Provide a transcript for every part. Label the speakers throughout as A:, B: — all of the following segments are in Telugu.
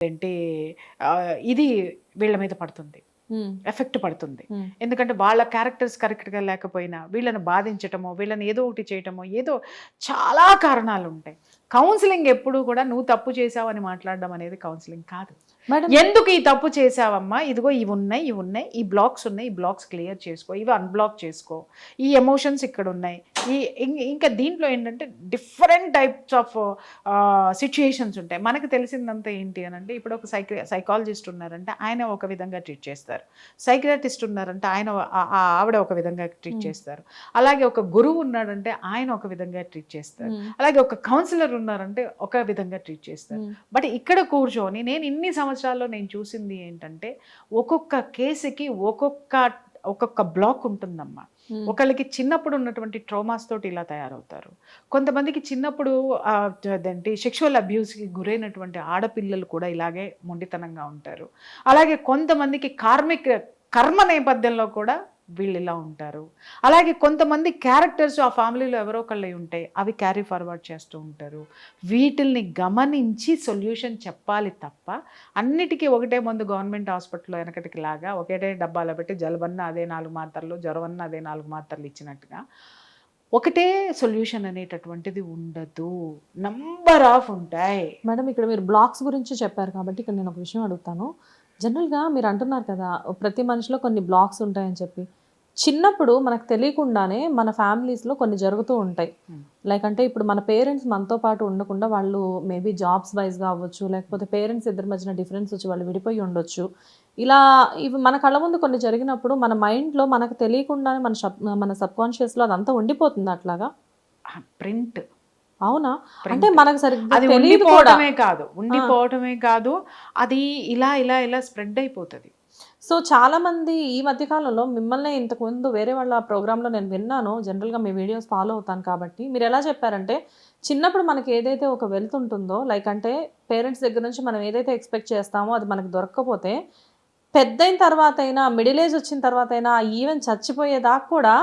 A: ఏంటి? ఆ, ఇది వీళ్ళ మీద పడుతుంది. ఎఫెక్ట్ పడుతుంది. ఎందుకంటే వాళ్ళ క్యారెక్టర్స్ కరెక్ట్గా లేకపోయినా వీళ్ళని బాధించటమో వీళ్ళని ఏదో ఒకటి చేయటమో ఏదో చాలా కారణాలు ఉంటాయి. కౌన్సిలింగ్ ఎప్పుడు కూడా నువ్వు తప్పు చేసావని మాట్లాడడం అనేది కౌన్సిలింగ్ కాదు. ఎందుకు ఈ తప్పు చేసావమ్మా ఇదిగో ఇవి ఉన్నాయి ఇవి ఉన్నాయి. ఈ బ్లాక్స్ ఉన్నాయి ఈ బ్లాక్స్ క్లియర్ చేసుకో ఇవి అన్బ్లాక్ చేసుకో. ఈ ఎమోషన్స్ ఇక్కడ ఉన్నాయి. ఈ ఇంకా దీంట్లో ఏంటంటే డిఫరెంట్ టైప్స్ ఆఫ్ సిచ్యుయేషన్స్ ఉంటాయి. మనకు తెలిసిందంతా ఏంటి అని అంటే ఇప్పుడు ఒక సైకి సైకాలజిస్ట్ ఉన్నారంటే ఆయన ఒక విధంగా ట్రీట్ చేస్తారు. సైకియాట్రిస్ట్ ఉన్నారంటే ఆయన ఆవిడ ఒక విధంగా ట్రీట్
B: Hmm.
A: చేస్తారు. అలాగే ఒక గురువు ఉన్నాడంటే ఆయన ఒక విధంగా ట్రీట్ చేస్తారు.
B: ఉమ్,
A: అలాగే ఒక కౌన్సిలర్ ఉన్నారంటే ఒక విధంగా ట్రీట్ చేస్తారు.
B: ఉమ్,
A: బట్ ఇక్కడ కూర్చొని నేను ఇన్ని సంవత్సరాల్లో నేను చూసింది ఏంటంటే ఒక్కొక్క కేసుకి ఒక్కొక్క ఒక్కొక్క బ్లాక్ ఉంటుందమ్మా. ఒకళ్ళకి చిన్నప్పుడు ఉన్నటువంటి ట్రోమాస్ తోటి ఇలా తయారవుతారు. కొంతమందికి చిన్నప్పుడు అదేంటి సెక్షువల్ అబ్యూస్కి గురైనటువంటి ఆడపిల్లలు కూడా ఇలాగే మొండితనంగా ఉంటారు. అలాగే కొంతమందికి కార్మిక కర్మ నేపథ్యంలో కూడా వీళ్ళు ఇలా ఉంటారు. అలాగే కొంతమంది క్యారెక్టర్స్ ఆ ఫ్యామిలీలో ఎవరో ఒకళ్ళు ఉంటాయి అవి క్యారీ ఫార్వర్డ్ చేస్తూ ఉంటారు. వీటిల్ని గమనించి సొల్యూషన్ చెప్పాలి తప్ప అన్నిటికీ ఒకటే ముందు గవర్నమెంట్ హాస్పిటల్లో వెనకటికి లాగా ఒకటే డబ్బాలో పెట్టి జలబన్న అదే నాలుగు మాత్రలు జ్వరవన్న అదే నాలుగు మాత్రలు ఇచ్చినట్టుగా ఒకటే సొల్యూషన్ అనేటటువంటిది ఉండదు. నంబర్ ఆఫ్ ఉంటాయి.
B: మేడం ఇక్కడ మీరు బ్లాక్స్ గురించి చెప్పారు కాబట్టి ఇక్కడ నేను ఒక విషయం అడుగుతాను. జనరల్గా మీరు అంటున్నారు కదా ప్రతి మనిషిలో కొన్ని బ్లాక్స్ ఉంటాయని చెప్పి. చిన్నప్పుడు మనకు తెలియకుండానే మన ఫ్యామిలీస్లో కొన్ని జరుగుతూ ఉంటాయి. లైక్ అంటే ఇప్పుడు మన పేరెంట్స్ మనతో పాటు ఉండకుండా వాళ్ళు మేబీ జాబ్స్ వైజ్గా అవ్వచ్చు లేకపోతే పేరెంట్స్ ఇద్దరి మధ్యన డిఫరెన్స్ వచ్చి వాళ్ళు విడిపోయి ఉండొచ్చు. ఇలా ఇవి మన కళ్ళ ముందు కొన్ని జరిగినప్పుడు మన మైండ్లో మనకు తెలియకుండానే మన సబ్ మన సబ్కాన్షియస్లో అదంతా ఉండిపోతుంది అట్లాగా?
A: ప్రింట్
B: అవునా? అంటే మనకు సరిగ్గా
A: అది
B: తెలియదు కూడా.
A: ఉండిపోవటమే కాదు. ఉండిపోవటమే కాదు. అది ఇలా ఇలా ఇలా స్ప్రెడ్ అయిపోతుంది.
B: సో చాలా మంది ఈ మధ్య కాలంలో మిమ్మల్ని ఇంతకు ముందు వేరే వాళ్ళ ప్రోగ్రాంలో నేను విన్నాను. జనరల్గా మీ వీడియోస్ ఫాలో అవుతాను కాబట్టి. మీరు ఎలా చెప్పారంటే చిన్నప్పుడు మనకి ఏదైతే ఒక వెల్త్ ఉంటుందో లైక్ అంటే పేరెంట్స్ దగ్గర నుంచి మనం ఏదైతే ఎక్స్పెక్ట్ చేస్తామో అది మనకు దొరకకపోతే పెద్దయిన తర్వాత అయినా మిడిల్ ఏజ్ వచ్చిన తర్వాత అయినా ఈవెన్ చచ్చిపోయేదాకా కూడా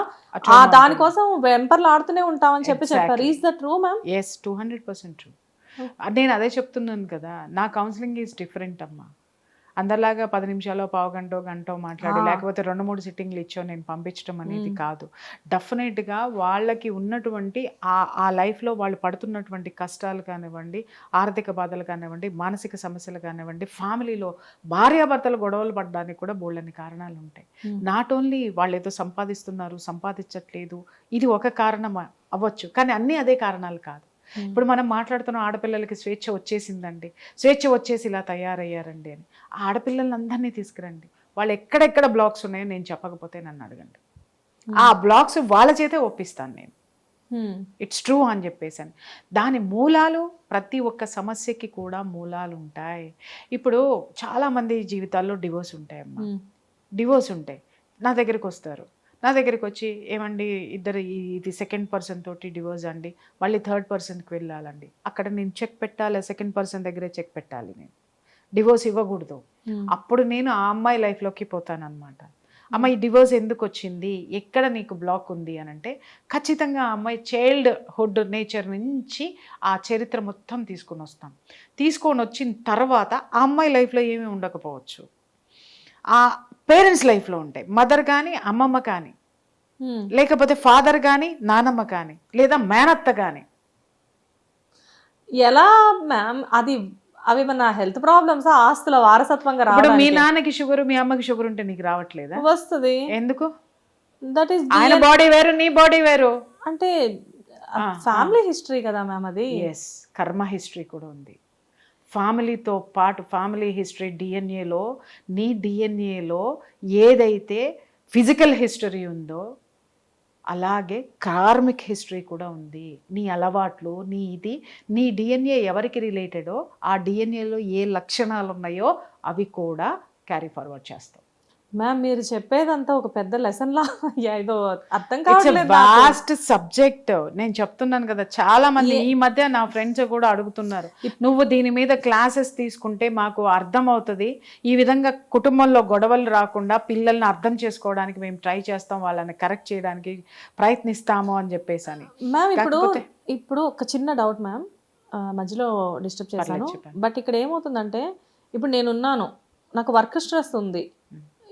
B: ఆ దానికోసం వెంపర్లు ఆడుతూనే ఉంటామని చెప్పి చెప్పారు. Is the true ma'am
A: yes two hundred percent true నేను అదే చెప్తున్నాను కదా నా కౌన్సిలింగ్ ఈజ్ డిఫరెంట్ అమ్మా. అందరిలాగా పది నిమిషాలు పావు గంట గంట మాట్లాడి. లేకపోతే రెండు మూడు సిట్టింగ్లు ఇచ్చో నేను పంపించడం అనేది. కాదు. డెఫినెట్గా వాళ్ళకి ఉన్నటువంటి ఆ ఆ లైఫ్లో వాళ్ళు పడుతున్నటువంటి కష్టాలు కానివ్వండి ఆర్థిక బాధలు కానివ్వండి మానసిక సమస్యలు కానివ్వండి ఫ్యామిలీలో భార్యాభర్తలు గొడవలు పడడానికి కూడా బోళ్ళని కారణాలు ఉంటాయి. నాట్ ఓన్లీ వాళ్ళు ఏదో సంపాదిస్తున్నారు సంపాదించట్లేదు ఇది ఒక కారణం అవ్వచ్చు. కానీ అన్నీ అదే కారణాలు కాదు. ఇప్పుడు మనం మాట్లాడుతున్న ఆడపిల్లలకి స్వేచ్ఛ వచ్చేసిందండి. స్వేచ్ఛ వచ్చేసి ఇలా తయారయ్యారండి అని. ఆడపిల్లల్ని అందరినీ తీసుకురండి. వాళ్ళు ఎక్కడెక్కడ బ్లాక్స్ ఉన్నాయో నేను చెప్పకపోతే నన్ను అడగండి. ఆ బ్లాక్స్ వాళ్ళ చేతే ఒప్పిస్తాను నేను. ఇట్స్ ట్రూ అని చెప్పేసాను దాని మూలాలు ప్రతి ఒక్క సమస్యకి కూడా మూలాలు ఉంటాయి. ఇప్పుడు చాలామంది జీవితాల్లో డివోర్స్ ఉంటాయమ్మా. డివోర్స్ ఉంటాయి. నా దగ్గరికి వస్తారు. నా దగ్గరికి వచ్చి ఏమండి ఇద్దరు ఇది సెకండ్ పర్సన్ తోటి డివోర్స్ అండి. మళ్ళీ థర్డ్ పర్సన్కి వెళ్ళాలండి. అక్కడ నేను చెక్ పెట్టాలి సెకండ్ పర్సన్ దగ్గరే చెక్ పెట్టాలి నేను. డివోర్స్ ఇవ్వకూడదు. అప్పుడు నేను ఆ అమ్మాయి లైఫ్లోకి పోతానన్నమాట. అమ్మ ఈ డివోర్స్ ఎందుకు వచ్చింది? ఎక్కడ నీకు బ్లాక్ ఉంది? అని అంటే ఖచ్చితంగా ఆ అమ్మాయి చైల్డ్ హుడ్ నేచర్ నుంచి ఆ చరిత్ర మొత్తం తీసుకొని వస్తాం. తీసుకొని వచ్చిన తర్వాత ఆ అమ్మాయి లైఫ్లో ఏమీ ఉండకపోవచ్చు. ఆ పేరెంట్స్ లైఫ్లో ఉంటాయి. మదర్ కానీ అమ్మమ్మ కానీ లేకపోతే ఫాదర్ కానీ నానమ్మ కానీ లేదా మేనత్త కానీ.
B: ఎలా మ్యామ్ అది అవి మన హెల్త్ ప్రాబ్లమ్స్ ఆస్తుల వారసత్వంగా
A: ఇప్పుడు మీ నాన్నకి షుగర్ మీ అమ్మకి షుగర్ ఉంటే నీకు రావట్లేదా?
B: వస్తుంది.
A: ఎందుకు?
B: దట్ ఈస్
A: ఆయన బాడీ వేరు నీ బాడీ వేరు.
B: అంటే ఫ్యామిలీ హిస్టరీ కదా మ్యామ్ అది.
A: ఎస్ కర్మ హిస్టరీ కూడా ఉంది. ఫ్యామిలీతో పాటు ఫ్యామిలీ హిస్టరీ డిఎన్ఏలో నీ డిఎన్ఏలో ఏదైతే ఫిజికల్ హిస్టరీ ఉందో అలాగే కార్మిక్ హిస్టరీ కూడా ఉంది. నీ అలవాట్లు నీ ఇది నీ డిఎన్ఏ ఎవరికి రిలేటెడో ఆ డిఎన్ఏలో ఏ లక్షణాలు ఉన్నాయో అవి కూడా క్యారీ ఫార్వర్డ్ చేస్తాం.
B: మ్యామ్ మీరు చెప్పేదంతా ఒక పెద్ద లెసన్ లా ఏదో అర్థం కావట్లేదు.
A: వాస్ట్ సబ్జెక్ట్ నేను చెప్తున్నాను కదా చాలా మంది ఈ మధ్య నా ఫ్రెండ్స్ కూడా అడుగుతున్నారు. నువ్వు దీని మీద క్లాసెస్ తీసుకుంటే మాకు అర్థం అవుతుంది ఈ విధంగా కుటుంబంలో గొడవలు రాకుండా పిల్లల్ని అర్థం చేసుకోవడానికి మేము ట్రై చేస్తాం. వాళ్ళని కరెక్ట్ చేయడానికి ప్రయత్నిస్తాము అని చెప్పేసి అని.
B: మ్యామ్ ఇప్పుడు ఇప్పుడు ఒక చిన్న డౌట్ మ్యామ్ మధ్యలో డిస్టర్బ్ చేశాను.
A: చెప్పండి.
B: బట్ ఇక్కడ ఏమవుతుందంటే ఇప్పుడు నేనున్నాను. నాకు వర్క్ స్ట్రెస్ ఉంది.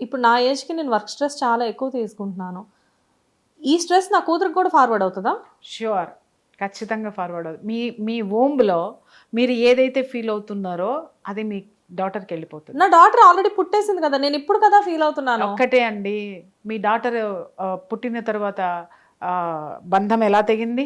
B: ఇప్పుడు నా ఏజ్కి నేను వర్క్ స్ట్రెస్ చాలా ఎక్కువ తీసుకుంటున్నాను. ఈ స్ట్రెస్ నా కూతురికి కూడా ఫార్వర్డ్ అవుతుందా?
A: ష్యూర్ ఖచ్చితంగా ఫార్వర్డ్ అవుతుంది. మీ మీ ఓంలో మీరు ఏదైతే ఫీల్ అవుతున్నారో అది మీ డాటర్కి వెళ్ళిపోతుంది.
B: నా డాటర్ ఆల్రెడీ పుట్టేసింది కదా నేను ఇప్పుడు కదా ఫీల్ అవుతున్నాను.
A: ఒక్కటే అండి. మీ డాటర్ పుట్టిన తర్వాత బంధం ఎలా తెగింది?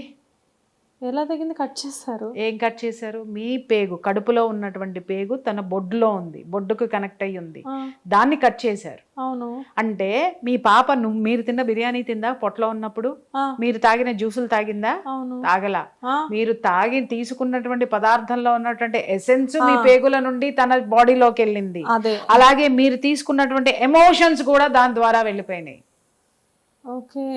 B: ఎలా తగింది కట్ చేస్తారు
A: ఏం కట్ చేశారు? మీ పేగు కడుపులో ఉన్నటువంటి పేగు తన బొడ్డులో ఉంది బొడ్డుకు కనెక్ట్ అయ్యి ఉంది. దాన్ని కట్ చేశారు.
B: అవును.
A: అంటే మీ పాప మీరు తిన్న బిర్యానీ తిందా పొట్టలో ఉన్నప్పుడు? మీరు తాగిన జ్యూసులు తాగిందా?
B: అవును.
A: తాగలా. మీరు తాగి తీసుకున్నటువంటి పదార్థంలో ఉన్నటువంటి ఎసెన్స్ మీ పేగుల నుండి తన బాడీలోకి వెళ్ళింది. అలాగే మీరు తీసుకున్నటువంటి ఎమోషన్స్ కూడా దాని ద్వారా వెళ్ళిపోయినాయి.
B: ఓకే.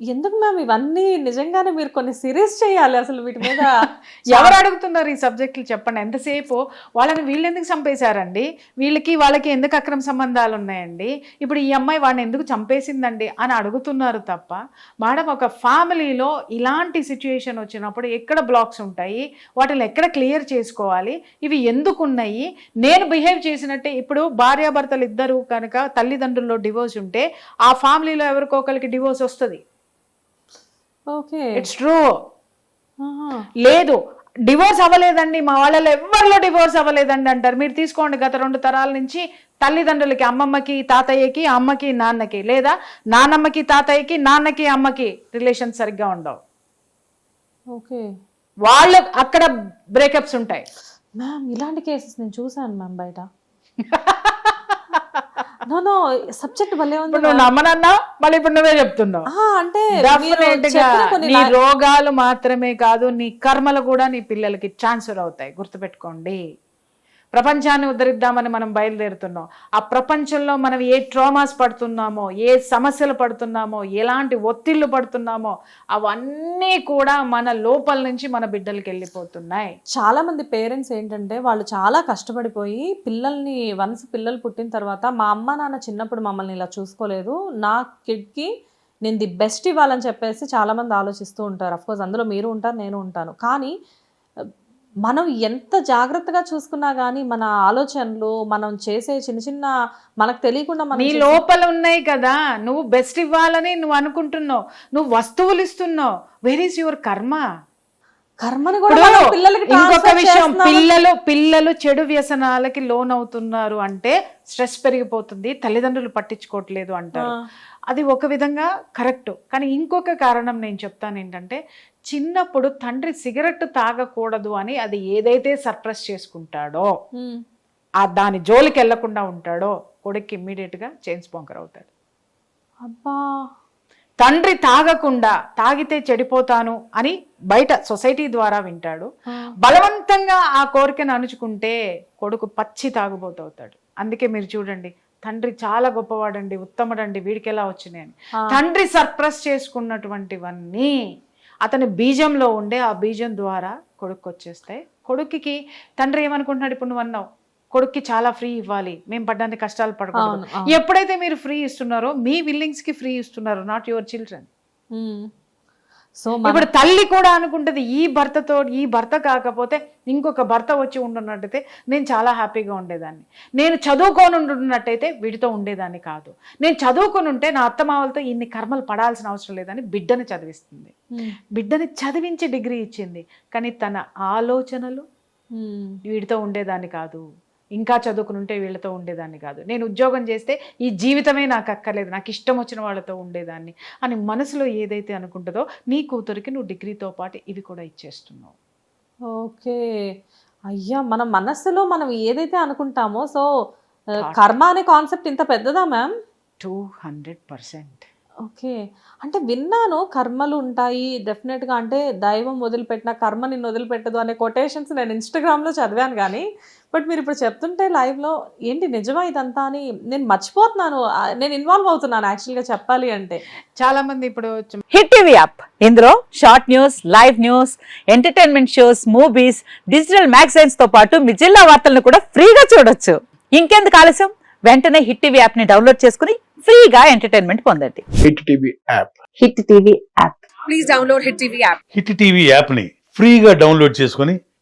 B: ఎందుకు మ్యామ్? ఇవన్నీ నిజంగానే మీరు కొన్ని సిరీస్ చేయాలి అసలు వీటి మీద.
A: ఎవరు అడుగుతున్నారు ఈ సబ్జెక్టులు చెప్పండి? ఎంతసేపు? వాళ్ళని వీళ్ళు ఎందుకు చంపేశారండి? వీళ్ళకి వాళ్ళకి ఎందుకు అక్రమ సంబంధాలు ఉన్నాయండి? ఇప్పుడు ఈ అమ్మాయి వాడిని ఎందుకు చంపేసిందండి? అని అడుగుతున్నారు తప్ప మేడం ఒక ఫ్యామిలీలో ఇలాంటి సిచ్యుయేషన్ వచ్చినప్పుడు ఎక్కడ బ్లాక్స్ ఉంటాయి? వాటిని ఎక్కడ క్లియర్ చేసుకోవాలి? ఇవి ఎందుకు ఉన్నాయి నేను బిహేవ్ చేసినట్టే ఇప్పుడు భార్యాభర్తలు ఇద్దరు కనుక తల్లిదండ్రుల్లో డివోర్స్ ఉంటే ఆ ఫ్యామిలీలో ఎవరికో ఒకరికి డివోర్స్ వస్తుంది.
B: ఓకే.
A: It's true. లేదు. డివోర్స్ అవ్వలేదండి. మా వాళ్ళలో ఎవరిలో డివోర్స్ అవ్వలేదండి అంటారు. మీరు తీసుకోండి గత రెండు తరాల నుంచి తల్లిదండ్రులకి అమ్మమ్మకి తాతయ్యకి అమ్మకి నాన్నకి లేదా నానమ్మకి తాతయ్యకి నాన్నకి అమ్మకి రిలేషన్ సరిగ్గా ఉండవు.
B: ఓకే.
A: వాళ్ళు అక్కడ బ్రేకప్స్ ఉంటాయి.
B: మ్యామ్ ఇలాంటి కేసెస్ నేను చూసాను మ్యామ్ బయట. నో నో సబ్జెక్ట్ భలే ఉంది
A: నువ్వు నమ్మనన్నా మళ్ళీ ఇప్పుడు నువ్వే చెప్తున్నావు.
B: అంటే
A: నీ రోగాలు మాత్రమే కాదు నీ కర్మలు కూడా నీ పిల్లలకి ట్రాన్స్ఫర్ అవుతాయి. గుర్తుపెట్టుకోండి. ప్రపంచాన్ని ఉద్ధరిద్దామని మనం బయలుదేరుతున్నాం. ఆ ప్రపంచంలో మనం ఏ ట్రామాస్ పడుతున్నామో ఏ సమస్యలు పడుతున్నామో ఎలాంటి ఒత్తిళ్ళు పడుతున్నామో అవన్నీ కూడా మన లోపల నుంచి మన బిడ్డలకి వెళ్ళిపోతున్నాయి.
B: చాలా మంది పేరెంట్స్ ఏంటంటే వాళ్ళు చాలా కష్టపడిపోయి పిల్లల్ని వన్స్ పిల్లలు పుట్టిన తర్వాత మా అమ్మ నాన్న చిన్నప్పుడు మమ్మల్ని ఇలా చూసుకోలేదు. నా కిడ్కి నేను ది బెస్ట్ ఇవ్వాలని చెప్పేసి చాలామంది ఆలోచిస్తూ ఉంటారు. అఫ్కోర్స్ అందులో మీరు ఉంటారు నేను ఉంటాను. కానీ మనం ఎంత జాగ్రత్తగా చూసుకున్నా కానీ మన ఆలోచనలు మనం చేసే చిన్న చిన్న మనకు తెలియకుండా మనం
A: నీ లోపల ఉన్నాయి కదా. నువ్వు బెస్ట్ ఇవ్వాలని నువ్వు అనుకుంటున్నావు. నువ్వు వస్తువులు ఇస్తున్నావు. వెర్ ఈస్ యువర్ కర్మ
B: కర్మని కూడా పిల్లలకి
A: ఇంకొక విషయం. పిల్లలు పిల్లలు చెడు వ్యసనాలకి లోన్ అవుతున్నారు అంటే స్ట్రెస్ పెరిగిపోతుంది తల్లిదండ్రులు పట్టించుకోవట్లేదు అంటారు. అది ఒక విధంగా కరెక్ట్ కానీ ఇంకొక కారణం నేను చెప్తాను ఏంటంటే చిన్నప్పుడు తండ్రి సిగరెట్ తాగకూడదు అని అది ఏదైతే సర్ప్రెస్ చేసుకుంటాడో. ఆ దాని జోలికి వెళ్ళకుండా ఉంటాడో కొడుక్కి ఇమ్మీడియట్గా చైన్ స్పాంకర్ అవుతాడు
B: అబ్బా
A: తండ్రి తాగకుండా తాగితే చెడిపోతాను అని బయట సొసైటీ ద్వారా వింటాడు. బలవంతంగా ఆ కోరికను అణుచుకుంటే కొడుకు పచ్చి తాగుబోతవుతాడు. అందుకే మీరు చూడండి తండ్రి చాలా గొప్పవాడండి ఉత్తముడండి వీడికి ఎలా వచ్చినాయని. తండ్రి సర్ప్రస్ చేసుకున్నటువంటివన్నీ అతని బీజంలో ఉండే ఆ బీజం ద్వారా కొడుకు వచ్చేస్తాయి కొడుకుకి తండ్రి ఏమనుకుంటున్నాడు? ఇప్పుడు నువ్వు అన్నావు కొడుక్కి చాలా ఫ్రీ ఇవ్వాలి మేము పడ్డానికి కష్టాలు పడకూడదు. ఎప్పుడైతే మీరు ఫ్రీ ఇస్తున్నారో మీ విల్లింగ్స్కి ఫ్రీ ఇస్తున్నారు నాట్ యువర్ చిల్డ్రన్.
B: సో
A: ఇప్పుడు తల్లి కూడా అనుకుంటది ఈ భర్తతో ఈ భర్త కాకపోతే ఇంకొక భర్త వచ్చి ఉండున్నట్టయితే నేను చాలా హ్యాపీగా ఉండేదాన్ని నేను చదువుకొని ఉండున్నట్టయితే వీడితో ఉండేదాన్ని కాదు నేను చదువుకొని ఉంటే నా అత్తమావలతో ఇన్ని కర్మలు పడాల్సిన అవసరం లేదని బిడ్డని చదివిస్తుంది. బిడ్డని చదివించి డిగ్రీ ఇచ్చింది కానీ తన ఆలోచనలు. వీడితో ఉండేదాన్ని కాదు ఇంకా చదువుకుని ఉంటే వీళ్ళతో ఉండేదాన్ని కాదు. నేను ఉద్యోగం చేస్తే ఈ జీవితమే నాకు అక్కర్లేదు నాకు ఇష్టం వచ్చిన వాళ్ళతో ఉండేదాన్ని అని మనసులో ఏదైతే అనుకుంటుందో నీ కూతురికి నువ్వు డిగ్రీతో పాటు ఇవి కూడా ఇచ్చేస్తున్నావు.
B: ఓకే. అయ్యా మన మనస్సులో మనం ఏదైతే అనుకుంటామో సో కర్మ అనే కాన్సెప్ట్ ఇంత పెద్దదా ma'am?
A: Two hundred percent.
B: Okay. అంటే విన్నాను కర్మలు ఉంటాయి డెఫినెట్గా అంటే దైవం వదిలిపెట్టిన కర్మ నిన్ను వదిలిపెట్టదు అనే కొటేషన్స్ నేను ఇన్స్టాగ్రామ్లో చదివాను కానీ బట్ మీరు ఇప్పుడు చెప్తుంటే లైవ్లో ఏంటి నిజమా ఇదంతా? అని నేను మర్చిపోతున్నాను. నేను ఇన్వాల్వ్ అవుతున్నాను యాక్చువల్గా చెప్పాలి అంటే.
A: చాలా మంది ఇప్పుడు
C: హిట్ టీవీ యాప్. ఇందులో short news live news entertainment shows movies digital మ్యాగజైన్స్తో పాటు మీ జిల్లా వార్తలను కూడా ఫ్రీగా చూడొచ్చు. ఇంకెందుకు ఆలస్యం? వెంటనే హిట్ టీవీ యాప్ని డౌన్లోడ్ చేసుకుని ఫ్రీగా ఎంటర్టైన్మెంట్ పొందండి.
D: Hit TV app.
C: Hit TV app.
E: Hit TV యాప్ని ఫ్రీగా డౌన్లోడ్ చేసుకొని